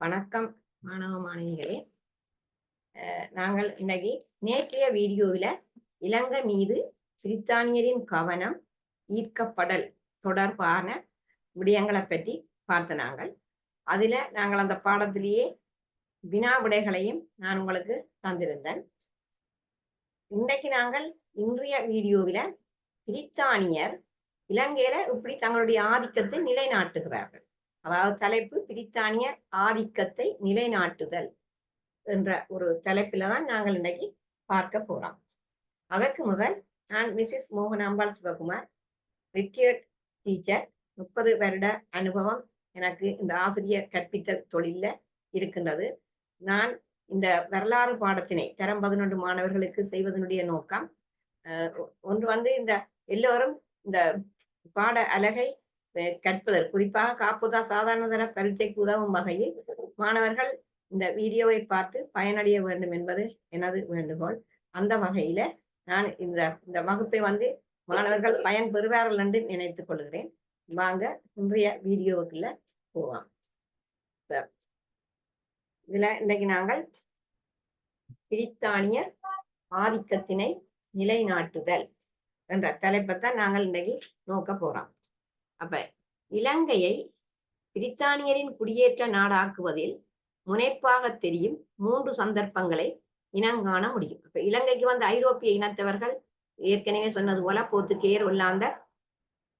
வணக்கம் மாணவ மாணவிகளே. அஹ் நாங்கள் இன்னைக்கு நேற்றைய வீடியோவில் இலங்கை மீது பிரித்தானியரின் கவனம் ஈர்க்கப்படல் தொடர்பான விடயங்களை பற்றி பார்த்த நாங்கள். அதுல நாங்கள் அந்த பாடத்திலேயே வினா விடைகளையும் நான் உங்களுக்கு தந்திருந்தேன். இன்றைக்கு நாங்கள் இன்றைய வீடியோவில பிரித்தானியர் இலங்கையில இப்படி தங்களுடைய ஆதிக்கத்தை நிலைநாட்டுகிறார்கள். அதாவது தலைப்பு பிரித்தானிய ஆதிக்கத்தை நிலைநாட்டுதல் என்ற ஒரு தலைப்பில தான் நாங்கள் இன்னைக்கு பார்க்க போறோம். அதற்கு முதல் நான் Mrs Mohanambal Sivakumar retired teacher முப்பது வருட அனுபவம் எனக்கு இந்த ஆசிரியர் கற்பித்தல் தொழில இருக்கின்றது. நான் இந்த வரலாறு பாடத்தினை தரம் பதினொன்று மாணவர்களுக்கு செய்வதனுடைய நோக்கம் ஒன்று வந்து இந்த எல்லோரும் இந்த பாட அலகை கற்பதற்கு குறிப்பாக காப்புதா சாதாரண தர பரீட்சைக்கு உதவும் வகையில் மாணவர்கள் இந்த வீடியோவை பார்த்து பயனடைய வேண்டும் என்பது எனது வேண்டுகோள். அந்த வகையில நான் இந்த இந்த வகுப்பை வந்து மாணவர்கள் பயன் பெறுவார்கள் என்று நினைத்துக் கொள்கிறேன். வாங்க இன்றைய வீடியோவுக்குள்ள போவோம் இதுல இன்னைக்கு நாங்கள் பிரித்தானிய ஆதிக்கத்தினை நிலைநாட்டுதல் என்ற தலைப்பைத்தான் நாங்கள் இன்னைக்கு நோக்க போறோம். அப்ப இலங்கையை பிரித்தானியரின் குடியேற்ற நாடாக்குவதில் முனைப்பாக தெரியும் மூன்று சந்தர்ப்பங்களை இனங்காண முடியும். இப்ப இலங்கைக்கு வந்த ஐரோப்பிய இனத்தவர்கள் ஏற்கனவே சொன்னது போல போர்த்துக்கேயர் ஒல்லாந்தர்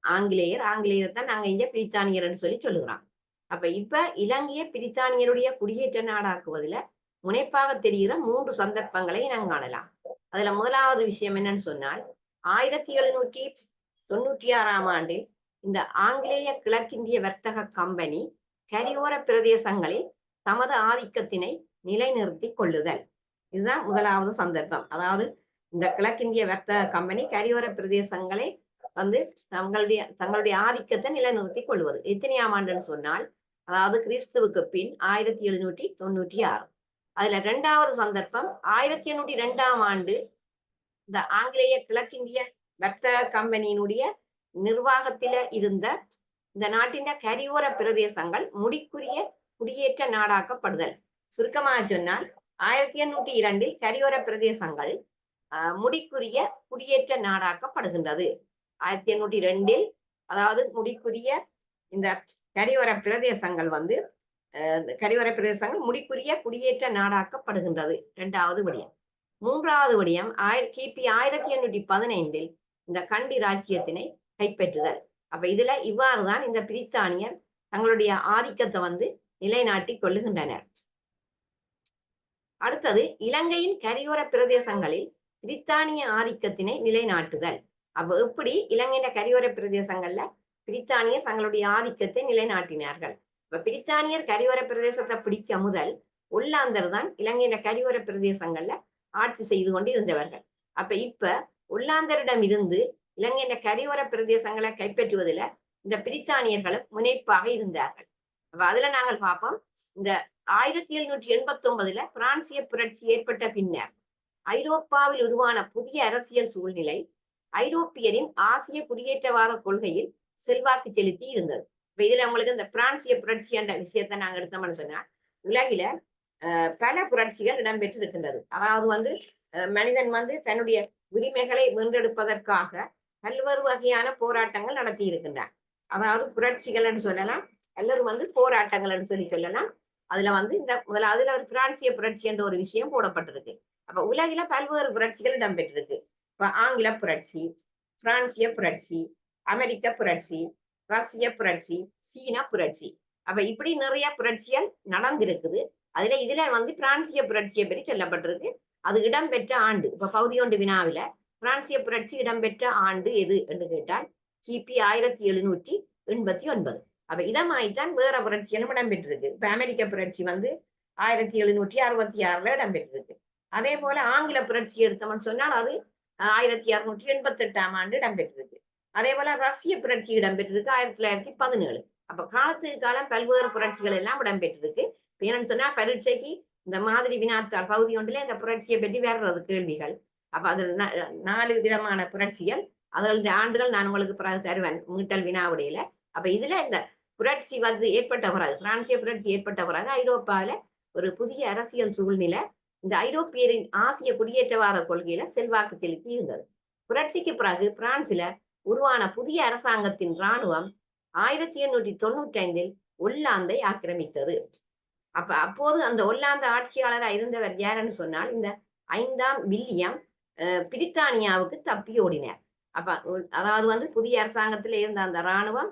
ஆங்கிலேயர் ஆங்கிலேயர் தான் நாங்க இங்க பிரித்தானியர்னு சொல்லி சொல்லுகிறோம் அப்ப இப்ப இலங்கையை பிரித்தானியருடைய குடியேற்ற நாடாக்குவதில் முனைப்பாக தெரிகிற மூன்று சந்தர்ப்பங்களை இனங்காணலாம். காணலாம் அதுல முதலாவது விஷயம் என்னன்னு சொன்னால் ஆயிரத்தி எழுநூற்றி தொண்ணூற்றி ஆறாம் ஆண்டில் இந்த ஆங்கிலேய கிழக்கிந்திய வர்த்தக கம்பெனி கரியோர பிரதேசங்களில் தமது ஆதிக்கத்தினை நிலைநிறுத்தி கொள்ளுதல். இதுதான் முதலாவது சந்தர்ப்பம். அதாவது இந்த கிழக்கிந்திய வர்த்தக கம்பெனி கரியோர பிரதேசங்களை வந்து தங்களுடைய தங்களுடைய ஆதிக்கத்தை நிலைநிறுத்தி கொள்வது. எத்தனையாம் ஆண்டுன்னு சொன்னால் அதாவது கிறிஸ்துவுக்கு பின் ஆயிரத்தி எழுநூற்றி தொண்ணூற்றி ஆறு. அதுல ரெண்டாவது சந்தர்ப்பம் ஆயிரத்தி எண்ணூற்றி ரெண்டாம் ஆண்டு இந்த ஆங்கிலேய கிழக்கிந்திய வர்த்தக கம்பெனியினுடைய நிர்வாகத்தில இருந்த இந்த நாட்டின் கரியோர பிரதேசங்கள் முடிக்குரிய குடியேற்ற நாடாக்கப்படுதல். சுருக்கமாக சொன்னால் ஆயிரத்தி எண்ணூற்றி இரண்டில் கரியோர பிரதேசங்கள் முடிக்குரிய குடியேற்ற நாடாக்கப்படுகின்றது. ஆயிரத்தி எண்ணூற்றி ரெண்டில் அதாவது முடிக்குரிய இந்த கரியோர பிரதேசங்கள் வந்து கரியோர பிரதேசங்கள் முடிக்குரிய குடியேற்ற நாடாக்கப்படுகின்றது. இரண்டாவது விடயம். மூன்றாவது விடயம் ஆயிர கிபி ஆயிரத்தி எண்ணூற்றி பதினைந்தில் இந்த கண்டி ராஜ்யத்தினை கைப்பற்றுதல். அப்ப இதுல இவ்வாறுதான் இந்த பிரித்தானியர் தங்களுடைய ஆதிக்கத்தை வந்து நிலைநாட்டி கொள்ளுகின்றனர். அடுத்தது இலங்கையின் கரையோர பிரதேசங்களில் பிரித்தானிய ஆதிக்கத்தினை நிலைநாட்டுதல். அப்ப எப்படி இலங்கையின் கரையோர பிரதேசங்கள்ல பிரித்தானியர் தங்களுடைய ஆதிக்கத்தை நிலைநாட்டினார்கள்? இப்ப பிரித்தானியர் கரையோர பிரதேசத்தை பிடிக்க முதல் உள்ளாந்தர் தான் இலங்கையின் கரையோர பிரதேசங்கள்ல ஆட்சி செய்து கொண்டு இருந்தவர்கள் அப்ப இப்ப உள்ளாந்தரிடம் இருந்து இலங்கையின் கரையோர பிரதேசங்களை கைப்பற்றுவதில் இந்த பிரித்தானியர்களும் முனைப்பாக இருந்தார்கள். அப்ப அதுல நாங்கள் பார்ப்போம். இந்த ஆயிரத்தி எழுநூற்றி எண்பத்தி ஒன்பதுல பிரான்சிய புரட்சி ஏற்பட்ட பின்னர் ஐரோப்பாவில் உருவான புதிய அரசியல் சூழ்நிலை ஐரோப்பியரின் ஆசிய குடியேற்றவாத கொள்கையில் செல்வாக்கு செலுத்தி இருந்தது. இப்ப இதுல உங்களுக்கு இந்த பிரான்சிய புரட்சி என்ற விஷயத்த நாங்க எடுத்தோம்னு சொன்னா உலகில பல புரட்சிகள் இடம்பெற்று இருக்கின்றது அதாவது வந்து மனிதன் வந்து தன்னுடைய உரிமைகளை வென்றெடுப்பதற்காக பல்வேறு வகையான போராட்டங்கள் நடத்தி இருக்கின்றார். அதாவது புரட்சிகள் என்று சொல்லலாம் அல்லது வந்து போராட்டங்கள்னு சொல்லி சொல்லலாம். அதுல வந்து இந்த முதல்ல அதுல ஒரு பிரான்சிய புரட்சி என்ற ஒரு விஷயம் போடப்பட்டிருக்கு. அப்ப உலகில பல்வேறு புரட்சிகள் இடம்பெற்றிருக்கு. இப்ப ஆங்கில புரட்சி பிரான்சிய புரட்சி அமெரிக்க புரட்சி ரஷ்ய புரட்சி சீன புரட்சி. அப்ப இப்படி நிறைய புரட்சிகள் நடந்திருக்குது. அதுல இதுல வந்து பிரான்சிய புரட்சியை பற்றி சொல்லப்பட்டிருக்கு. அது இடம்பெற்ற ஆண்டு இப்ப பகுதி ஒன்று வினாவில பிரான்சிய புரட்சி இடம்பெற்ற ஆண்டு எது என்று கேட்டால் கிபி ஆயிரத்தி எழுநூற்றி எண்பத்தி ஒன்பது. அப்ப இதமாய்த்தான் வேற புரட்சிகளும் இடம்பெற்றிருக்கு. இப்ப அமெரிக்க புரட்சி வந்து ஆயிரத்தி எழுநூற்றி அறுபத்தி ஆறுல இடம்பெற்றிருக்கு. அதே போல ஆங்கில புரட்சி எடுத்தோம்னு சொன்னால் அது ஆயிரத்தி அறுநூற்றி எண்பத்தி எட்டாம் ஆண்டு இடம்பெற்றிருக்கு. அதே போல ரஷ்ய புரட்சி இடம்பெற்றிருக்கு ஆயிரத்தி தொள்ளாயிரத்தி பதினேழு. அப்ப காலத்துக்கு காலம் பல்வேறு புரட்சிகள் எல்லாம் இடம்பெற்றிருக்கு. என்னன்னு சொன்னா பரீட்சைக்கு இந்த மாதிரி வினாத்தாள் பகுதி ஒன்றிலே இந்த புரட்சியை பற்றி வர்றது கேள்விகள். அப்ப அது நாலு விதமான புரட்சிகள். அதனுடைய ஆண்டுகள் நான் உங்களுக்கு பிறகு தருவேன் மீட்டல் வினாவுடையில. அப்ப இதுல இந்த புரட்சி வந்து ஏற்பட்ட பிறகு பிரான்சிய புரட்சி ஏற்பட்ட பிறகு ஐரோப்பாவில ஒரு புதிய அரசியல் சூழ்நிலை இந்த ஐரோப்பியரின் ஆசிய குடியேற்றவாத கொள்கையில செல்வாக்கு செலுத்தி இருந்தது. புரட்சிக்கு பிறகு பிரான்சில உருவான புதிய அரசாங்கத்தின் இராணுவம் ஆயிரத்தி எண்ணூற்றி தொண்ணூற்றி ஐந்தில் ஒல்லாந்தை ஆக்கிரமித்தது. அப்ப அப்போது அந்த ஒல்லாந்த ஆட்சியாளராக இருந்தவர் யாருன்னு சொன்னால் இந்த ஐந்தாம் வில்லியம் பிரித்தானியாவுக்கு தப்பி ஓடினார். அப்ப அதாவது வந்து புதிய அரசாங்கத்தில் இருந்த அந்த இராணுவம்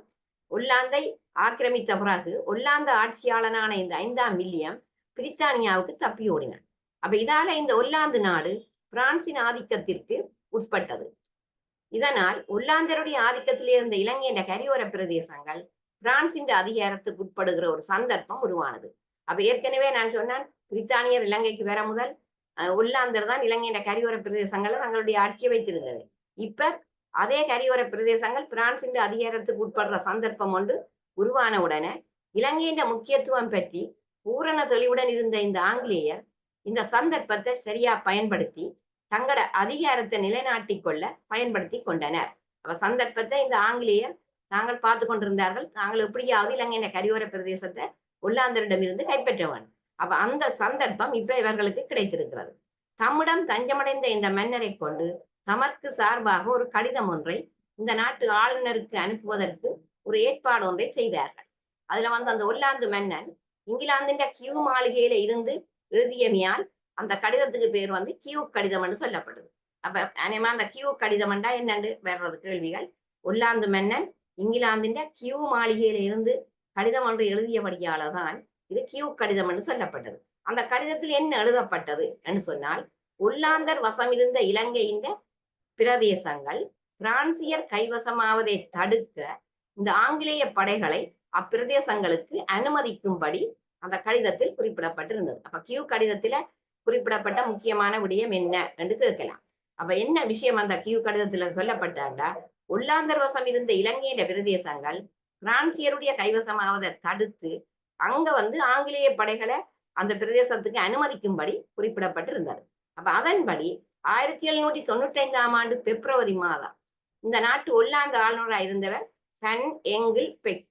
ஒல்லாந்தை ஆக்கிரமித்த பிறகு ஒல்லாந்த ஆட்சியாளனான இந்த ஐந்தாம் வில்லியம் பிரித்தானியாவுக்கு தப்பி ஓடினார். அப்ப இதால இந்த ஒல்லாந்து நாடு பிரான்சின் ஆதிக்கத்திற்கு உட்பட்டது. இதனால் ஒல்லாந்தருடைய ஆதிக்கத்தில் இருந்த இலங்கையின் கரையோர பிரதேசங்கள் பிரான்சின் அதிகாரத்துக்கு உட்படுகிற ஒரு சந்தர்ப்பம் உருவானது. அப்ப ஏற்கனவே நான் சொன்னேன் பிரித்தானியர் இலங்கைக்கு வர முதல் உள்ளாந்தர் ஒல்லாந்தர் தான் இலங்கையின கரியோர பிரதேசங்களை தங்களுடைய ஆட்சியை வைத்திருந்தது. இப்ப அதே கரியோர பிரதேசங்கள் பிரான்சின் அதிகாரத்துக்கு உட்படுற சந்தர்ப்பம் ஒன்று உருவான உடனே இலங்கையின் முக்கியத்துவம் பற்றி பூரண தெளிவுடன் இருந்த இந்த ஆங்கிலேயர் இந்த சந்தர்ப்பத்தை சரியா பயன்படுத்தி தங்களோட அதிகாரத்தை நிலைநாட்டிக் கொள்ள பயன்படுத்தி கொண்டனர். அப்ப சந்தர்ப்பத்தை இந்த ஆங்கிலேயர் தாங்கள் பார்த்து கொண்டிருந்தார்கள். தாங்கள் எப்படியாவது இலங்கையின் கரியோர பிரதேசத்தை ஒல்லாந்தரிடமிருந்து கைப்பற்றவன். அவ அந்த சந்தர்ப்பம் இப்ப இவர்களுக்கு கிடைத்திருக்கிறது. தம்மிடம் தஞ்சமடைந்த இந்த மன்னரை கொண்டு தமக்கு சார்பாக ஒரு கடிதம் ஒன்றை இந்த நாட்டு ஆளுநருக்கு அனுப்புவதற்கு ஒரு ஏற்பாடு ஒன்றை செய்தார்கள். அதுல வந்து அந்த ஒல்லாந்து மன்னன் இங்கிலாந்தின் கியூ மாளிகையில இருந்து எழுதியமையால் அந்த கடிதத்துக்கு பேர் வந்து கியூ கடிதம் என்று சொல்லப்படுது. அப்ப அநேகமா அந்த கியூ கடிதம்ண்டா என்னன்னு வர்றது கேள்விகள். ஒல்லாந்து மன்னன் இங்கிலாந்தின் கியூ மாளிகையில இருந்து கடிதம் ஒன்று எழுதியபடியால தான் இது கியூ கடிதம் என்று சொல்லப்பட்டது. அந்த கடிதத்தில் என்ன எழுதப்பட்டது என்று சொன்னால் ஒல்லாந்தர் வசமிருந்த இலங்கையின் பிரதேசங்கள் பிரான்சியர் கைவசமாவதை தடுக்க இந்த ஆங்கிலேய படைகளை அப்பிரதேசங்களுக்கு அனுமதிக்கும்படி அந்த கடிதத்தில் குறிப்பிடப்பட்டிருந்தது. அப்ப கியூ கடிதத்துல குறிப்பிடப்பட்ட முக்கியமான விடயம் என்ன என்று கேட்கலாம். அப்ப என்ன விஷயம் அந்த கியூ கடிதத்துல சொல்லப்பட்டாண்டா? உள்ளாந்தர் வசம் இருந்த இலங்கையின் பிரதேசங்கள் பிரான்சியருடைய கைவசமாவதை தடுத்து அங்க வந்து ஆங்கிலேய படைகளை அந்த பிரதேசத்துக்கு அனுமதிக்கும்படி குறிப்பிடப்பட்டிருந்தது. அப்ப அதன்படி ஆயிரத்தி எழுநூற்றி தொண்ணூற்றி ஐந்தாம் ஆண்டு பிப்ரவரி மாதம் இந்த நாட்டு ஒல்லாந்து ஆளுநராக இருந்தவர் பென் எங்கில் பெக்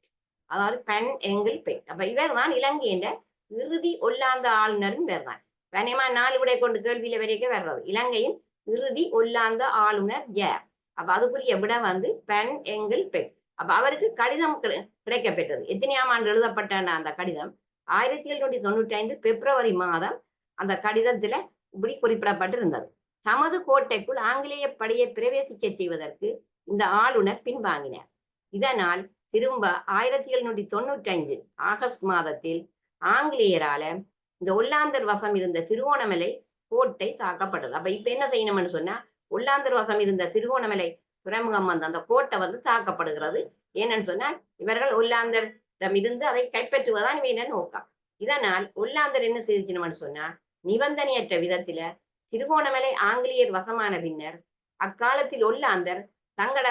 அதாவது பென் எங்கில் பெக் அப்ப இவர் தான் இலங்கையின் இறுதி ஒல்லாந்த ஆளுநரும் இவர் தான் வேணையமா நாலு விடை கொண்டு கேள்வியில வரைக்கும் வர்றது? இலங்கையின் இறுதி ஒல்லாந்த ஆளுநர் யார்? அப்ப அதுக்குரிய விட வந்து பென் எங்கில் பெக் அப்ப அவருக்கு கடிதம் கிடைக்கப்பெற்றது. பெற்றது எத்தனையாம் ஆண்டு எழுதப்பட்ட அந்த கடிதம்? ஆயிரத்தி எழுநூற்றி தொண்ணூற்றி ஐந்து பிப்ரவரி மாதம் அந்த கடிதத்துல இப்படி குறிப்பிடப்பட்டிருந்தது. தமது கோட்டைக்குள் ஆங்கிலேய படையை பிரவேசிக்க செய்வதற்கு இந்த ஆளுநர் பின்வாங்கினார். இதனால் திரும்ப ஆயிரத்தி எழுநூற்றி தொண்ணூற்றி ஐந்து ஆகஸ்ட் மாதத்தில் ஆங்கிலேயரால இந்த ஒல்லாந்தர் வசம் இருந்த திருவோணமலை கோட்டை தாக்கப்பட்டது. அப்ப இப்ப என்ன செய்யணும்னு சொன்னா ஒல்லாந்தர் வசம் இருந்த திருவோணமலை துறைமுகம் வந்து அந்த கோட்டை வந்து தாக்கப்படுகிறது. ஏன்னு சொன்னா இவர்கள் ஒல்லாந்தரிடம் இருந்து அதை கைப்பற்றுவதான் இவன நோக்கம். இதனால் ஒல்லாந்தர் என்ன செய்திருக்கணும்னு சொன்னா நிபந்தனையற்ற விதத்தில திருகோணமலை ஆங்கிலேயர் வசமான பின்னர் அக்காலத்தில் ஒல்லாந்தர் தங்கள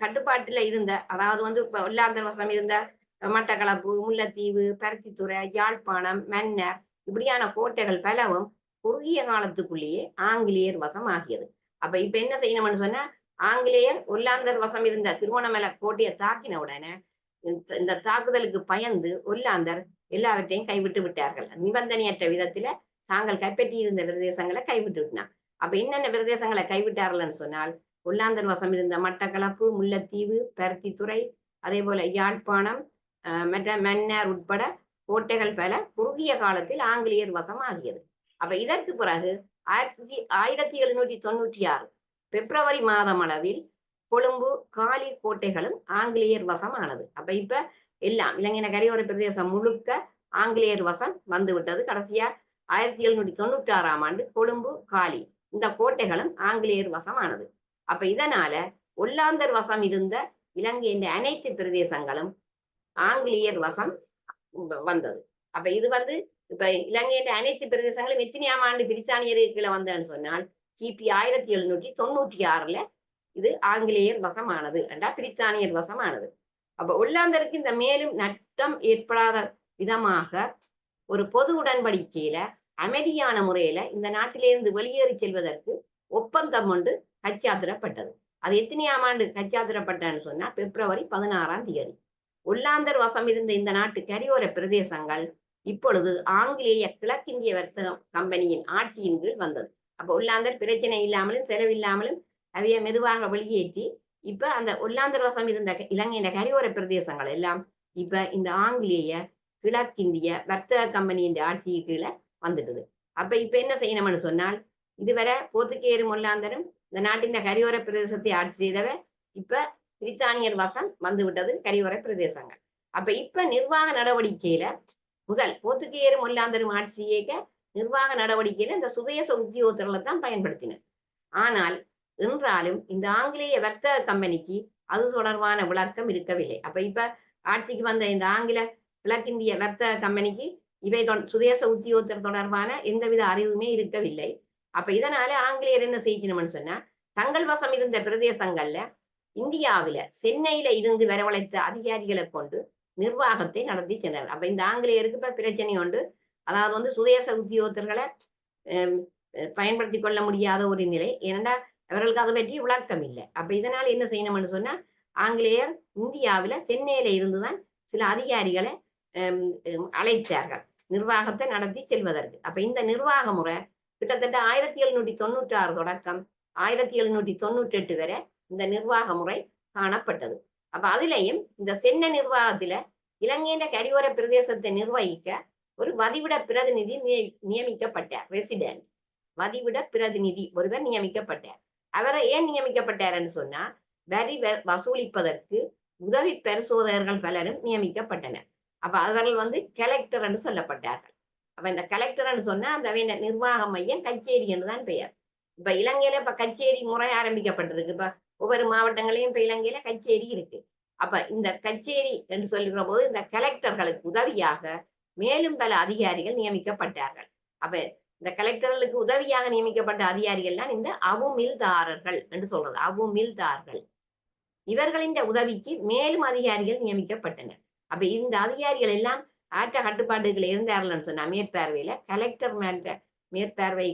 கட்டுப்பாட்டுல இருந்த அதாவது வந்து இப்ப ஒல்லாந்தர் வசம் இருந்த மட்டக்களப்பு முல்லைத்தீவு பருத்தித்துறை யாழ்ப்பாணம் மன்னர் இப்படியான கோட்டைகள் பலவும் குறுகிய காலத்துக்குள்ளேயே ஆங்கிலேயர் வசம் ஆகியது. அப்ப இப்ப என்ன செய்யணும்னு சொன்னா ஆங்கிலேயர் ஒல்லாந்தர் வசம் இருந்த திருவோணமலை கோட்டையை தாக்கின உடனே இந்த- இந்த தாக்குதலுக்கு பயந்து ஒல்லாந்தர் எல்லாவற்றையும் கைவிட்டு விட்டார்கள். நிபந்தனையற்ற விதத்துல தாங்கள் கைப்பற்றி இருந்த பிரதேசங்களை கைவிட்டு விட்டான் அப்ப என்னென்ன பிரதேசங்களை கைவிட்டார்கள்னு சொன்னால் ஒல்லாந்தர் வசம் இருந்த மட்டக்களப்பு முல்லைத்தீவு பருத்தித்துறை அதே போல யாழ்ப்பாணம் அஹ், மற்ற மன்னார் உட்பட கோட்டைகள் பல குறுகிய காலத்தில் ஆங்கிலேயர் வசம் ஆகியது அப்ப இதற்கு பிறகு ஆயிரத்தி ஆயிரத்தி எழுநூற்றி தொண்ணூற்றி ஆறு பிப்ரவரி மாதம் அளவில் கொழும்பு காலி கோட்டைகளும் ஆங்கிலேயர் வசம் ஆனது அப்ப இப்ப எல்லாம் இலங்கையின கரையோர பிரதேசம் முழுக்க ஆங்கிலேயர் வசம் வந்து விட்டது கடைசியா ஆயிரத்தி எழுநூற்றி தொண்ணூற்றி ஆறாம் ஆண்டு கொழும்பு காலி இந்த கோட்டைகளும் ஆங்கிலேயர் வசம் ஆனது அப்ப இதனால ஒல்லாந்தர் வசம் இருந்த இலங்கையின் அனைத்து பிரதேசங்களும் ஆங்கிலேயர் வசம் வந்தது. அப்ப இது வந்து இப்ப இலங்கையின் அனைத்து பிரதேசங்களும் எத்தனையாம் ஆண்டு பிரித்தானியருக்கு கீழே வந்தேன்னு சொன்னால் கிபி ஆயிரத்தி எழுநூற்றி தொண்ணூற்றி ஆறுல இது ஆங்கிலேயர் வசமானது என்றா பிரித்தானியர் வசமானது. அப்ப உள்ளாந்தருக்கு இந்த மேலும் நட்டம் ஏற்படாத விதமாக ஒரு பொது உடன்படிக்கையில அமைதியான முறையில இந்த நாட்டிலிருந்து வெளியேறி செல்வதற்கு ஒப்பந்தம் ஒன்று கச்சாத்திரப்பட்டது. அது எத்தனையாம் ஆண்டு கச்சாத்திரப்பட்டன்னு சொன்னா பிப்ரவரி பதினாறாம் தேதி. ஒல்லாந்தர் வசம் இருந்த இந்த நாட்டு கரையோர பிரதேசங்கள் இப்பொழுது ஆங்கிலேய கிழக்கிந்திய வர்த்தக கம்பெனியின் ஆட்சியின் கீழ் வந்தது. அப்ப ஒல்லாந்தர் பிரச்சனை இல்லாமலும் செலவில்லாமலும் அவைய மெதுவாக வெளியேற்றி இப்ப அந்த ஒல்லாந்தர் வசம் இருந்த க- இலங்கையின் கரையோர பிரதேசங்கள் எல்லாம் இப்ப இந்த ஆங்கிலேய கிழக்கிந்திய வர்த்தக கம்பெனியின் ஆட்சிக்கு கீழே வந்துடுது அப்ப இப்ப என்ன செய்யணும்னு சொன்னால் இதுவரை போர்த்துகேயரும் ஒல்லாந்தரும் இந்த நாட்டின் கரையோர பிரதேசத்தை ஆட்சி செய்தவ இப்ப பிரித்தானியர் வசம் வந்து விட்டது கரையோர பிரதேசங்கள். அப்ப இப்ப நிர்வாக நடவடிக்கையில முதல் போர்த்துகேயரும் ஒல்லாந்தரும் ஆட்சி செய்ய நிர்வாக நடவடிக்கையில இந்த சுதேச உத்தியோகத்தர்களை தான் பயன்படுத்தினர் ஆனால் என்றாலும் இந்த ஆங்கிலேய வர்த்தக கம்பெனிக்கு அது தொடர்பான விளக்கம் இருக்கவில்லை. அப்ப இப்ப ஆட்சிக்கு வந்த இந்த ஆங்கில கிழக்கிந்திய வர்த்தக கம்பெனிக்கு இவை சுதேச உத்தியோகத்தர் தொடர்பான எந்தவித அறிவுமே இருக்கவில்லை. அப்ப இதனால ஆங்கிலேயர் என்ன செய்யணும்னு சொன்னா தங்கள் வசம் இருந்த பிரதேசங்கள்ல இந்தியாவில சென்னையில இருந்து வரவழைத்த அதிகாரிகளை கொண்டு நிர்வாகத்தை நடத்தி சென்றனர் அப்ப இந்த ஆங்கிலேயருக்கு இப்ப பிரச்சனை உண்டு. அதாவது வந்து சுதேச உத்தியோகத்தர்களை பயன்படுத்தி கொள்ள முடியாத ஒரு நிலை. ஏனென்றா அவர்களுக்கு அதை பற்றி விளக்கம் இல்லை. அப்ப இதனால என்ன செய்யணும்னு சொன்னா ஆங்கிலேயர் இந்தியாவில சென்னையில இருந்துதான் சில அதிகாரிகளை அழைத்தார்கள். நிர்வாகத்தை நடத்தி செல்வதற்கு. அப்ப இந்த நிர்வாக முறை கிட்டத்தட்ட ஆயிரத்தி எழுநூற்றி தொண்ணூற்றி ஆறு தொடக்கம் ஆயிரத்தி எழுநூற்றி தொண்ணூற்றி எட்டு வரை இந்த நிர்வாக முறை காணப்பட்டது. அப்ப அதுலயும் இந்த சென்னை நிர்வாகத்துல இலங்கையின் கரியோர பிரதேசத்தை நிர்வகிக்க ஒரு வதிவிட பிரதிநிதி நியமிக்கப்பட்டார் ரெசிடென்ட் வதிவிட பிரதிநிதி ஒருவர் நியமிக்கப்பட்டார். அவரை ஏன் நியமிக்கப்பட்டார்னு சொன்னா வரி வசூலிப்பதற்கு உதவி பரிசோதகர்கள் பலரும் நியமிக்கப்பட்டனர். அப்ப அவர்கள் வந்து கலெக்டர் என்று சொல்லப்பட்டார்கள். அப்ப இந்த கலெக்டர்னு சொன்னா அந்த நிர்வாக மையம் கச்சேரி என்றுதான் பெயர். இப்ப இலங்கையில இப்ப கச்சேரி முறை ஆரம்பிக்கப்பட்டிருக்கு. இப்ப ஒவ்வொரு மாவட்டங்களையும் இப்ப இலங்கையில கச்சேரி இருக்கு. அப்ப இந்த கச்சேரி என்று சொல்லுகிற போது இந்த கலெக்டர்களுக்கு உதவியாக மேலும் பல அதிகாரிகள் நியமிக்கப்பட்டார்கள். அப்ப இந்த கலெக்டர்களுக்கு உதவியாக நியமிக்கப்பட்ட அதிகாரிகள்லாம் இந்த அவுமில்தாரர்கள் என்று சொல்றது அவுமில்தார்கள் இவர்களின் உதவிக்கு மேலும் அதிகாரிகள் நியமிக்கப்பட்டனர். அப்ப இந்த அதிகாரிகள் எல்லாம் ஆற்ற கட்டுப்பாடுகள் இருந்தார்கள்னு சொன்னா மேற்பார்வையில கலெக்டர் மேற்ற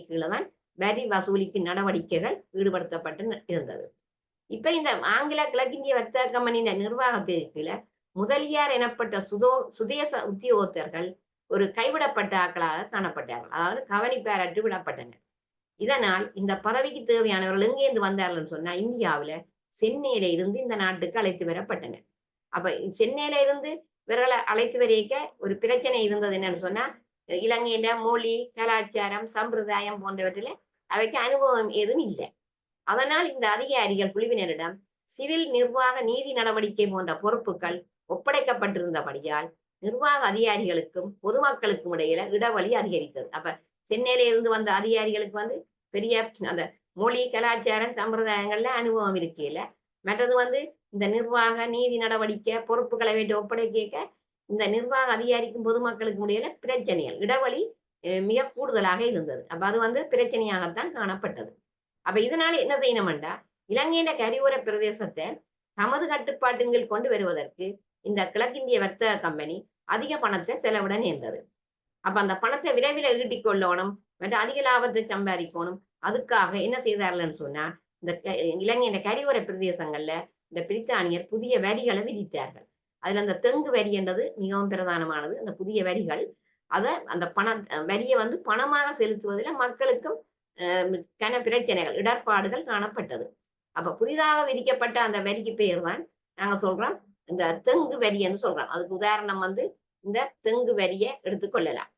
கீழே தான் வரி வசூலிக்கும் நடவடிக்கைகள் ஈடுபடுத்தப்பட்டு இருந்தது. இப்ப இந்த ஆங்கில கிழக்கிந்திய வர்த்தக கம்பெனியின் நிர்வாகத்திற்குள்ள கீழே முதலியார் எனப்பட்ட சுதோ சுதேச உத்தியோகத்தர்கள் ஒரு கைவிடப்பட்ட ஆட்களாக காணப்பட்டார்கள். அதாவது கவனிப்பாரற்று விடப்பட்டனர். இதனால் இந்த பதவிக்கு தேவையானவர்கள் எங்கேருந்து வந்தார்கள்னு சொன்னா இந்தியாவுல சென்னையில இருந்து இந்த நாட்டுக்கு அழைத்து வரப்பட்டனர். அப்ப சென்னையில இருந்து இவர்களை அழைத்து வரைக்க ஒரு பிரச்சனை இருந்தது என்னன்னு சொன்னா இலங்கையில மொழி கலாச்சாரம் சம்பிரதாயம் போன்றவற்றில அவைக்கு அனுபவம் எதுவும் இல்லை. அதனால் இந்த அதிகாரிகள் குழுவினரிடம் சிவில் நிர்வாக நீதி நடவடிக்கை போன்ற பொறுப்புகள் ஒப்படைக்கப்பட்டிருந்தபடியால் நிர்வாக அதிகாரிகளுக்கும் பொதுமக்களுக்கும் இடையில இடைவெளி அதிகரித்தது. அப்ப சென்னையில இருந்து வந்த அதிகாரிகளுக்கு வந்து பெரிய அந்த மொழி கலாச்சாரம் சம்பிரதாயங்கள்ல அனுபவம் இருக்கையில மற்றது வந்து இந்த நிர்வாக நீதி நடவடிக்கை பொறுப்புகளை வேண்டி ஒப்படைக்க இந்த நிர்வாக அதிகாரிக்கும் பொதுமக்களுக்கும் இடையில பிரச்சனைகள் இடைவெளி மிக கூடுதலாக இருந்தது. அப்ப அது வந்து பிரச்சனையாகத்தான் காணப்பட்டது. அப்ப இதனால என்ன செய்யணும்டா? இலங்கையின் கரியோர பிரதேசத்தை தமது கட்டுப்பாட்டுங்கள் கொண்டு வருவதற்கு இந்த கிழக்கிந்திய வர்த்தக கம்பெனி அதிக பணத்தை செலவிட நேர்ந்தது அப்ப அந்த பணத்தை விரைவில் ஈட்டிக் கொள்ளணும் மற்றும் அதிக லாபத்தை சம்பாதிக்கணும். அதுக்காக என்ன செய்தார்கள்னு சொன்னா இந்த க- இலங்கையின் கரியோர பிரதேசங்கள்ல இந்த பிரித்தானியர் புதிய வரிகளை விதித்தார்கள். அதுல அந்த தெங்கு வரி என்றது மிகவும் பிரதானமானது. அந்த புதிய வரிகள் அதை அந்த பண வரியை வந்து பணமாக செலுத்துவதில் மக்களுக்கும் அஹ், கன பிரச்சனைகள் இடர்பாடுகள் காணப்பட்டது. அப்ப புதிதாக விதிக்கப்பட்ட அந்த வரிக்கு பெயர் தான் நாங்க சொல்றோம் இந்த தெங்கு வரியன்னு சொல்றான் அதுக்கு உதாரணம் வந்து இந்த தெங்கு வரிய எடுத்துக்கொள்ளலாம்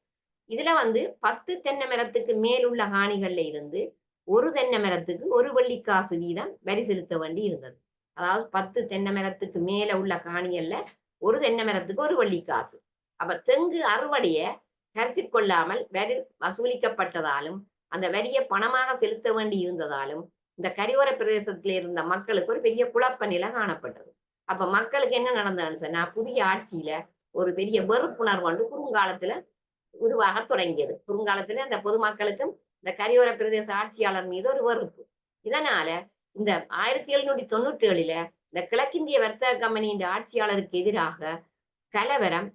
இதுல வந்து பத்து தென்னை மரத்துக்கு மேலுள்ள காணிகள்ல இருந்து ஒரு தென்னை மரத்துக்கு ஒரு வெள்ளிக்காசு வீதம் வரி செலுத்த வேண்டி இருந்தது. அதாவது பத்து தென்னை மரத்துக்கு மேல உள்ள காணிகள்ல ஒரு தென்னை மரத்துக்கு ஒரு வெள்ளிக்காசு. அப்ப தெங்கு அறுவடைய கருத்தில் கொள்ளாமல் வரி வசூலிக்கப்பட்டதாலும் அந்த வரியை பணமாக செலுத்த வேண்டி இருந்ததாலும் இந்த கரையோர பிரதேசத்துல இருந்த மக்களுக்கு ஒரு பெரிய குழப்ப நிலை காணப்பட்டது. அப்ப மக்களுக்கு என்ன நடந்ததுன்னு சொன்னா புதிய ஆட்சியில ஒரு பெரிய வெறுப்புணர்வு வந்து குறுங்காலத்துல உருவாக தொடங்கியது. குறுங்காலத்துல அந்த பொதுமக்களுக்கும் இந்த கரையோர பிரதேச ஆட்சியாளர் மீது ஒரு வெறுப்பு. இதனால இந்த ஆயிரத்தி எழுநூற்றி தொண்ணூற்றி ஏழுல இந்த கிழக்கிந்திய வர்த்தக கம்பெனியின் ஆட்சியாளருக்கு எதிராக கலவரம்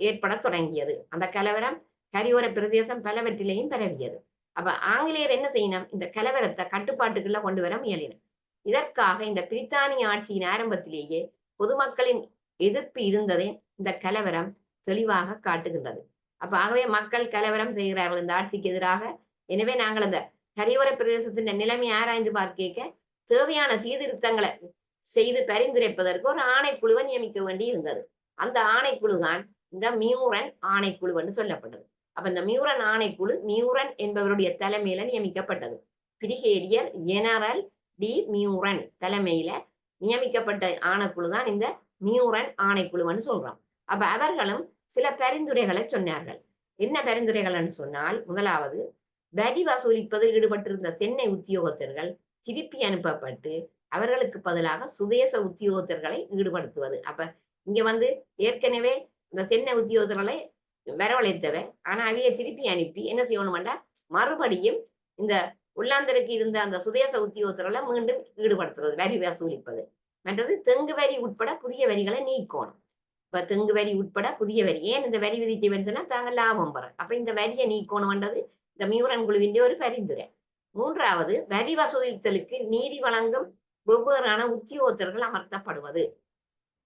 ஏற்பட தொடங்கியது. அந்த கலவரம் கரியோர பிரதேசம் பலவற்றிலையும் பரவியது. அப்ப ஆங்கிலேயர் என்ன செய்யணும்? இந்த கலவரத்தை கட்டுப்பாட்டுக்குள்ள கொண்டு வர முயலினர். இதற்காக இந்த பிரித்தானிய ஆட்சியின் ஆரம்பத்திலேயே பொதுமக்களின் எதிர்ப்பு இருந்ததை இந்த கலவரம் தெளிவாக காட்டுகின்றது. அப்ப ஆகவே மக்கள் கலவரம் செய்கிறார்கள் இந்த ஆட்சிக்கு எதிராக. எனவே நாங்கள் அந்த கரையோர பிரதேசத்தின் நிலைமை ஆராய்ந்து பார்க்க தேவையான சீர்திருத்தங்களை செய்து பரிந்துரைப்பதற்கு ஒரு ஆணைக்குழுவை நியமிக்க வேண்டி இருந்தது. அந்த ஆணைக்குழு தான் இந்த மியூரன் ஆணைக்குழு என்று சொல்லப்பட்டது. அப்ப இந்த மியூரன் ஆணைக்குழு மியூரன் என்பவருடைய தலைமையில நியமிக்கப்பட்டது. பிரிகேடியர் ஜெனரல் டி மியூரன் தலைமையில நியமிக்கப்பட்ட ஆணைக்குழு தான் இந்த மியூரன் ஆணைக்குழுன்னு சொல்றோம். அப்ப அவர்களும் சில பரிந்துரைகளை சொன்னார்கள். என்ன பரிந்துரைகள்னு சொன்னால் முதலாவது வரி வசூலிப்பதில் ஈடுபட்டிருந்த சென்னை உத்தியோகத்தர்கள் திருப்பி அனுப்பப்பட்டு அவர்களுக்கு பதிலாக சுதேச உத்தியோகத்தர்களை ஈடுபடுத்துவது. அப்ப இங்க வந்து ஏற்கனவே இந்த சென்னை உத்தியோகத்தர்களை வரவழைத்தவ ஆனா அவைய திருப்பி அனுப்பி என்ன செய்யணும்டா? மறுபடியும் இந்த உள்ளாந்தருக்கு இருந்த அந்த சுதேச உத்தியோகத்தர்களை மீண்டும் ஈடுபடுத்துறது வரி வசூலிப்பது. மற்றது தெங்கு வரி உட்பட புதிய வரிகளை நீக்கணும். இப்ப தெங்கு வரி உட்பட புதிய வரி. ஏன் இந்த வரி விதிக்க சொன்னா தாங்க லாபம் பெற. அப்ப இந்த வரியை நீக்கணும்ன்றது இந்த மியூரன் குழுவின் ஒரு பரிந்துரை. மூன்றாவது வரி வசூலித்தலுக்கு நீதி வழங்கும் வெவ்வேறான உத்தியோகத்தர்கள் அமர்த்தப்படுவது.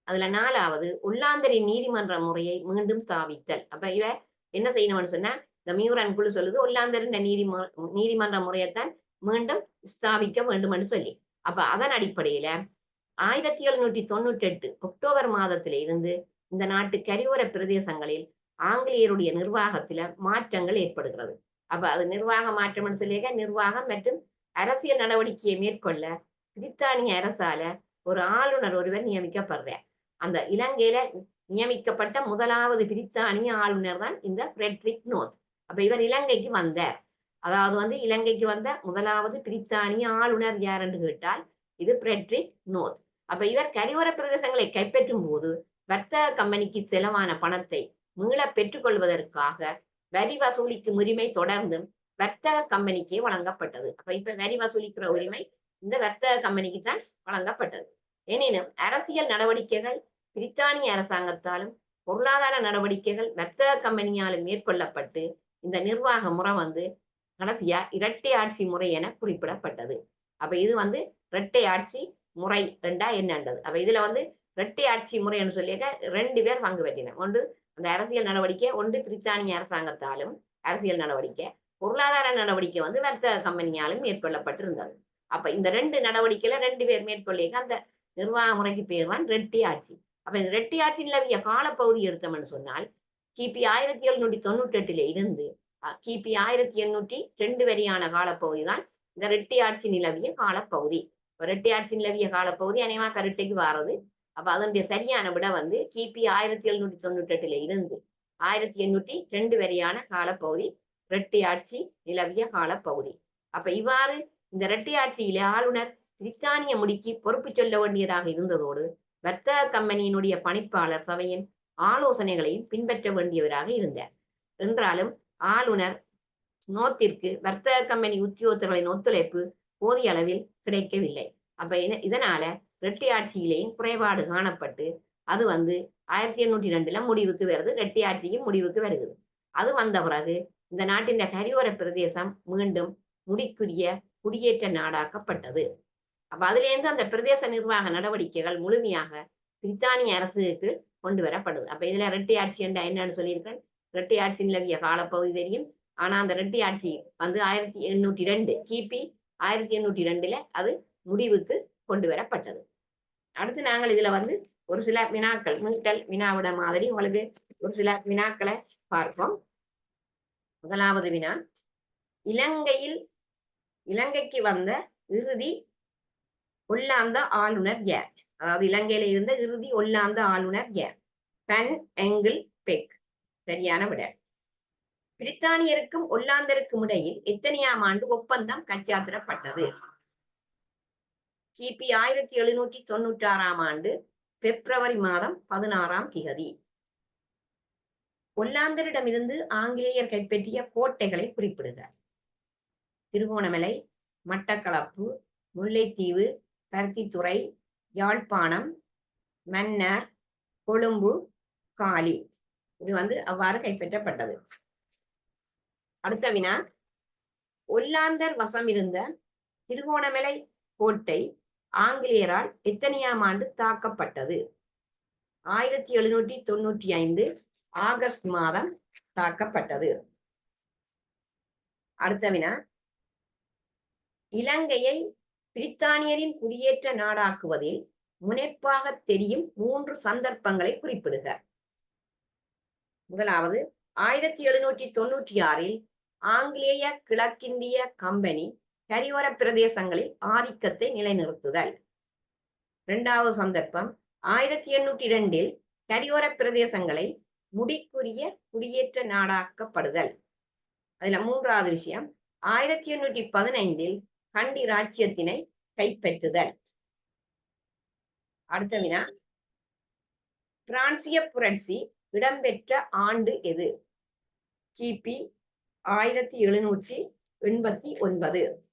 அதுல நாலாவது உள்ளாந்தரின் நீதிமன்ற முறையை மீண்டும் தாவித்தல். அப்ப இவ என்ன செய்யணும்னு சொன்னா இந்த மியூரன் குழு சொல்லுது உள்ளாந்தரின் நீதிம நீதிமன்ற முறையைத்தான் மீண்டும் ஸ்தாபிக்க வேண்டும்னு சொல்லி. அப்ப அதன் அடிப்படையில ஆயிரத்தி எழுநூற்றி தொண்ணூற்றி எட்டு அக்டோபர் மாதத்தில இருந்து இந்த நாட்டு கரியோர பிரதேசங்களில் ஆங்கிலேயருடைய நிர்வாகத்துல மாற்றங்கள் ஏற்படுகிறது. அப்ப அது நிர்வாக மாற்றம்னு சொல்லியிருக்க நிர்வாகம் மற்றும் அரசியல் நடவடிக்கையை மேற்கொள்ள பிரித்தானிய அரசால ஒரு ஆளுநர் ஒருவர் நியமிக்கப்படுறார். அந்த இலங்கையில நியமிக்கப்பட்ட முதலாவது பிரித்தானிய ஆளுநர் தான் இந்த ஃப்ரெட்ரிக் நோத். அப்ப இவர் இலங்கைக்கு வந்தார். அதாவது வந்து இலங்கைக்கு வந்த முதலாவது பிரித்தானிய ஆளுநர் யார் என்று கேட்டால் இது பிரெட்ரிக் நோத். அப்ப இவர் கரியோர பிரதேசங்களை கைப்பற்றும் போது வர்த்தக கம்பெனிக்கு செலவான பணத்தை மீள பெற்றுக்கொள்வதற்காக வரி வசூலிக்கும் உரிமை தொடர்ந்தும் வர்த்தக கம்பெனிக்கே வழங்கப்பட்டது. அப்ப இப்ப வரி வசூலிக்கிற உரிமை இந்த வர்த்தக கம்பெனிக்கு தான் வழங்கப்பட்டது. எனினும் அரசியல் நடவடிக்கைகள் பிரித்தானிய அரசாங்கத்தாலும் பொருளாதார நடவடிக்கைகள் வர்த்தக கம்பெனியாலும் மேற்கொள்ளப்பட்டு இந்த நிர்வாக முறை வந்து கடைசியா இரட்டை ஆட்சி முறை என குறிப்பிடப்பட்டது. அப்ப இது வந்து இரட்டை ஆட்சி முறை ரெண்டா என்னன்றது? அப்ப இதுல வந்து இரட்டை ஆட்சி முறைன்னு சொல்லியிருக்க ரெண்டு பேர் பங்கு பெற்றினர். ஒன்று அந்த அரசியல் நடவடிக்கை ஒன்று பிரித்தானிய அரசாங்கத்தாலும் அரசியல் நடவடிக்கை. பொருளாதார நடவடிக்கை வந்து வர்த்தக கம்பெனியாலும் மேற்கொள்ளப்பட்டிருந்தது. அப்ப இந்த ரெண்டு நடவடிக்கையில ரெண்டு பேர் மேற்கொள்ளியிருக்க அந்த நிர்வாக முறைக்கு பேர் தான் ரெட்டி ஆட்சி. அப்ப இந்த ரெட்டி ஆட்சி நிலவிய காலப்பகுதி எடுத்தோம்னு சொன்னால் கிபி ஆயிரத்தி எழுநூற்றி தொண்ணூற்றி எட்டுல இருந்து கிபி ஆயிரத்தி எண்ணூற்றி ரெண்டு வரையான காலப்பகுதி தான் இந்த ரெட்டி ஆட்சி நிலவிய காலப்பகுதி. ரெட்டி ஆட்சி நிலவிய காலப்பகுதி அநேகமா கருட்டைக்கு வாரது. அப்ப அதனுடைய சரியான விட வந்து கிபி ஆயிரத்தி எழுநூற்றி தொண்ணூற்றி எட்டுல இருந்து ஆயிரத்தி எண்ணூற்றி ரெண்டு வரையான காலப்பகுதி ரெட்டி ஆட்சி நிலவிய காலப்பகுதி. அப்ப இவ்வாறு இந்த இரட்டை ஆட்சியிலே ஆளுநர் பிரித்தானிய முடிக்கு பொறுப்பு சொல்ல வேண்டியதாக இருந்ததோடு வர்த்தக கம்பெனியினுடைய பணிப்பாளர் சபையின் ஆலோசனைகளையும் பின்பற்ற வேண்டியவராக இருந்தார். என்றாலும் ஆளுநர் நோத்திற்கு வர்த்தக கம்பெனி உத்தியோகத்தர்களின் ஒத்துழைப்பு போதிய அளவில் கிடைக்கவில்லை. அப்ப இதனால ரெட்டி ஆட்சியிலேயும் குறைபாடு காணப்பட்டு அது வந்து ஆயிரத்தி எண்ணூற்றி ரெண்டுல முடிவுக்கு வருது ரெட்டி ஆட்சியும் முடிவுக்கு வருகிறது. அது வந்த பிறகு இந்த நாட்டின் கரியோர பிரதேசம் மீண்டும் முடிக்குரிய குடியேற்ற நாடாக்கப்பட்டது. அப்ப அதுல இருந்து அந்த பிரதேச நிர்வாக நடவடிக்கைகள் முழுமையாக பிரித்தானிய அரசுக்கு கொண்டு வரப்படுது. அப்ப இதுல ரெட்டி ஆட்சி என்ற என்னன்னு சொல்லியிருக்கேன் ரெட்டி ஆட்சி நிலவிய காலப்பகுதி தெரியும். ஆனா அந்த ரெட்டி ஆட்சி வந்து ஆயிரத்தி எண்ணூற்றி ரெண்டு கிபி ஆயிரத்தி எண்ணூற்றி ரெண்டுல அது முடிவுக்கு கொண்டு வரப்பட்டது. அடுத்து நாங்கள் இதுல வந்து ஒரு சில வினாக்கள் மீட்டல் வினாவிட மாதிரி உங்களுக்கு ஒரு சில வினாக்களை பார்ப்போம். முதலாவது வினா இலங்கையில் இலங்கைக்கு வந்த இறுதி ஒல்லாந்த ஆளுநர் யார்? அதாவது இலங்கையில இருந்த இறுதி ஒல்லாந்த ஆளுநர் யார்? பென் எங்கிள் பெக் சரியான விட. பிரித்தானியருக்கும் ஒல்லாந்தருக்கும் இடையில் எத்தனையாம் ஆண்டு ஒப்பந்தம் கச்சாத்திரப்பட்டது கிபி ஆயிரத்தி எழுநூற்றி தொண்ணூற்றி ஆறாம் ஆண்டு பிப்ரவரி மாதம் பதினாறாம் திகதி. ஒல்லாந்தரிடமிருந்து ஆங்கிலேயர் கைப்பற்றிய கோட்டைகளை குறிப்பிடுகிறார் திருகோணமலை மட்டக்களப்பு முல்லைத்தீவு பருத்தித்துறை யாழ்ப்பாணம் மன்னர் கொழும்பு காலி. இது வந்து அவ்வாறு கைப்பற்றப்பட்டது. அடுத்த வினா. ஒல்லாந்தர் வசம் இருந்த திருகோணமலை கோட்டை ஆங்கிலேயரால் எத்தனையாம் ஆண்டு தாக்கப்பட்டது? ஆயிரத்தி எழுநூற்றி தொண்ணூற்றி ஐந்து ஆகஸ்ட் மாதம் தாக்கப்பட்டது. அடுத்த வினா. இலங்கையை பிரித்தானியரின் குடியேற்ற நாடாக்குவதில் முனைப்பாக தெரியும் மூன்று சந்தர்ப்பங்களை குறிப்பிடுக. முதலாவது ஆயிரத்தி எழுநூற்றி தொண்ணூற்றி ஆறில் ஆங்கிலேய கிழக்கிந்திய கம்பெனி கரியோர பிரதேசங்களில் ஆதிக்கத்தை நிலைநிறுத்துதல். இரண்டாவது சந்தர்ப்பம் ஆயிரத்தி எண்ணூற்றி இரண்டில் கரியோர பிரதேசங்களை முடிக்குரிய குடியேற்ற நாடாக்கப்படுதல். அதுல மூன்றாவது விஷயம் ஆயிரத்தி எண்ணூற்றி பதினைந்தில் கண்டி ராஜ்யத்தினை கைப்பற்றுதல். அடுத்த வினா. பிரான்சிய புரட்சி இடம்பெற்ற ஆண்டு எது? கிபி ஆயிரத்தி எழுநூற்றி எண்பத்தி ஒன்பது.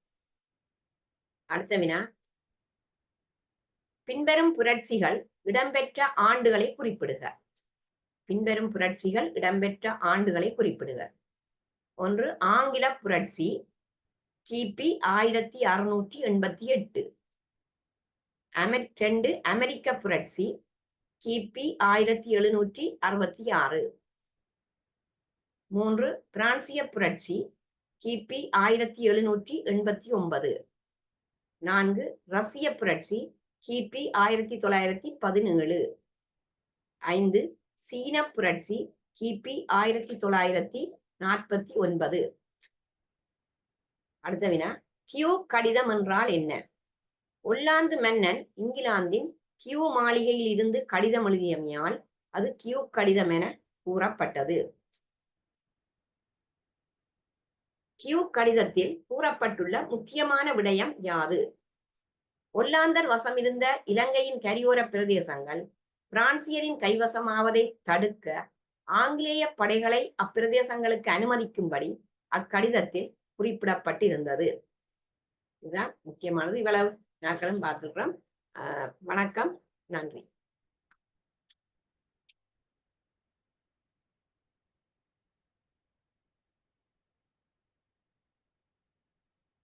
அடுத்த வினா. பின்வரும் புரட்சிகள் இடம்பெற்ற ஆண்டுகளை குறிப்பிடுக. பின்வரும் புரட்சிகள் இடம்பெற்ற ஆண்டுகளை குறிப்பிடுக. ஒன்று ஆங்கில புரட்சி கிபி ஆயிரத்தி அறுநூற்றி எண்பத்தி எட்டு. அமெரி ரெண்டு அமெரிக்க புரட்சி கிபி ஆயிரத்தி எழுநூற்றி அறுபத்தி ஆறு. மூன்று பிரான்சிய புரட்சி கிபி ஆயிரத்தி எழுநூற்றி எண்பத்தி ஒன்பது. நான்கு ரஷ்ய புரட்சி கிபி ஆயிரத்தி தொள்ளாயிரத்தி பதினேழு. ஐந்து சீன புரட்சி கிபி ஆயிரத்தி தொள்ளாயிரத்தி நாற்பத்தி ஒன்பது. அடுத்த வினா கியூ கடிதம் என்றால் என்ன? ஒல்லாந்து மன்னன் இங்கிலாந்தின் கியூ மாளிகையில் இருந்து கடிதம் எழுதியமையால் அது கியூ கடிதம் என கூறப்பட்டது. கியூ கடிதத்தில் கூறப்பட்டுள்ள முக்கியமான விடயம் யாது? ஒல்லாந்தர் வசமிருந்த இலங்கையின் கரியோர பிரதேசங்கள் பிரான்சியரின் கைவசமாவதை தடுக்க ஆங்கிலேய படைகளை அப்பிரதேசங்களுக்கு அனுமதிக்கும்படி அக்கடிதத்தில் குறிப்பிடப்பட்டிருந்தது. இதுதான் முக்கியமானது. இவ்வளவு நாட்களும் பார்த்திருக்கிறோம். வணக்கம். நன்றி.